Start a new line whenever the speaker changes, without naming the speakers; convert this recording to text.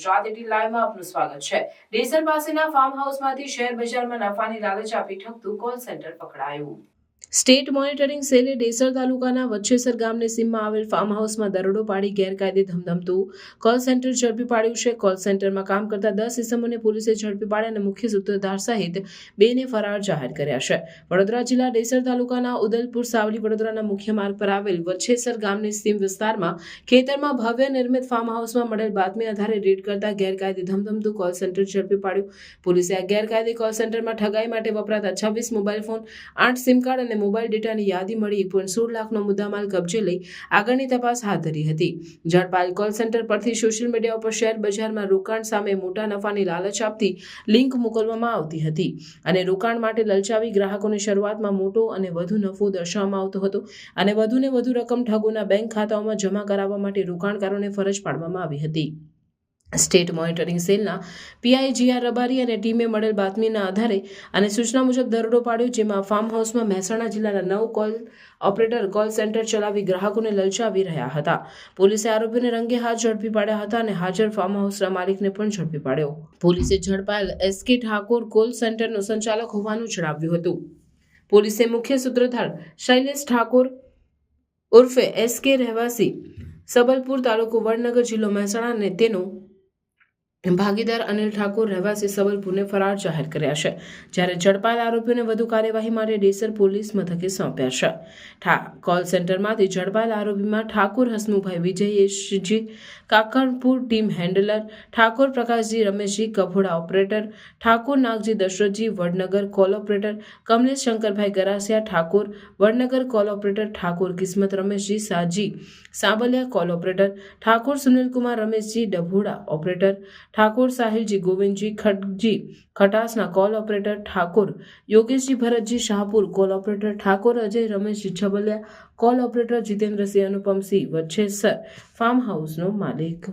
ગુજરાત લાઈવમાં આપનું સ્વાગત છે. ડેસર પાસેના ફાર્મ હાઉસમાંથી શેર બજારમાં નફાની લાલચ આપી ઠગતું કોલ સેન્ટર પકડાયું. સ્ટેટ મોનિટરિંગ સેલે ડેસર તાલુકાના વચ્છેસર ગામની સીમમાં આવેલ ફાર્મ હાઉસમાં દરોડો પાડી ગેરકાયદે ધમધમતું કોલ સેન્ટર ઝડપી પાડ્યું છે. કોલ સેન્ટરમાં કામ કરતા દસ ઇસમોને પોલીસે ઝડપી પાડ્યા અને મુખ્ય સૂત્રધાર સહિત બેને ફરાર જાહેર કર્યા છે. વડોદરા જિલ્લા ડેસર તાલુકાના ઉદલપુર સાવલી વડોદરાના મુખ્ય માર્ગ પર આવેલ વચ્છેસર ગામની સીમ વિસ્તારમાં ખેતરમાં ભવ્ય નિર્મિત ફાર્મ હાઉસમાં મળેલ બાતમી આધારે રેડ કરતા ગેરકાયદે ધમધમતું કોલ સેન્ટર ઝડપી પાડ્યું. પોલીસે આ ગેરકાયદે કોલ સેન્ટરમાં ઠગાઈ માટે વપરાતા છવ્વીસ મોબાઈલ ફોન, આઠ સિમ કાર્ડ અને મોબાઈલ ડેટાની યાદી મળી પોઈન્ટ સોળ લાખનો મુદ્દામાલ કબજે લઈ આગળની તપાસ હાથ ધરી હતી. ઝડપાયેલ કોલ સેન્ટર પરથી સોશિયલ મીડિયા ઉપર શેર બજારમાં રોકાણ સામે મોટા નફાની લાલચ આપતી લિંક મોકલવામાં આવતી હતી અને રોકાણ માટે લલચાવી ગ્રાહકોને શરૂઆતમાં મોટો અને વધુ નફો દર્શાવવામાં આવતો હતો અને વધુને વધુ રકમ ઠગોના બેંક ખાતાઓમાં જમા કરાવવા માટે રોકાણકારોને ફરજ પાડવામાં આવી હતી. સ્ટેટ મોનિટરિંગ સેલના પીઆઈ જીઆર રબારી અને ટીમે મળેલ બાતમીના આધારે અને સૂચના મુજબ દરોડો પાડ્યો જેમાં ફાર્મ હાઉસમાં મહેસાણા જિલ્લાના નવ કોલ ઓપરેટર કોલ સેન્ટર ચલાવી ગ્રાહકોને લલચાવી રહ્યા હતા. પોલીસે આરોપીને રંગે હાથ ઝડપી પાડ્યા હતા અને હાજર ફાર્મ હાઉસના માલિકને પણ ઝડપી પાડ્યો. પોલીસે ઝડપાયેલ એસકે ઠાકોર કોલ સેન્ટરનો સંચાલક હોવાનું જણાવ્યું હતું. પોલીસે મુખ્ય સૂત્રધાર શૈલેષ ઠાકોર ઉર્ફે એસકે રહેવાસી સબલપુર તાલુકો વડનગર જિલ્લો મહેસાણા અને તેનો ભાગીદાર અનિલ ઠાકોર રહેવાસી સબલપુરને ફરાર જાહેર કર્યા છે, જ્યારે ઝડપાયેલ આરોપીઓને વધુ કાર્યવાહી માટે ડેસર પોલીસ મથકે સોંપ્યા છે. કોલ સેન્ટરમાંથી ઝડપાયેલ આરોપીમાં Thakor Hasmubhai Vijayeshji Kakanpur team handler, Thakor Prakashji Rameshji Kabhoda operator, Thakor Nagji Dasharathji, Vadnagar call operator, Kamlesh Shankarbhai Garasiya Thakor, Vadnagar call operator Thakor Kismat Rameshji, Saji Sabaliya call operator, Thakor Sunilkumar Rameshji Dabhoda operator Thakor Sahilji Govindji Khatji ખટાસના call operator Thakor, Yogeshji Bharatji, Shahpur call operator Thakor, Ajay Rameshji Chhabaliya call operator Jitendrasinh Anupamsinh, Vachhesar farm હાઉસનો માલિક.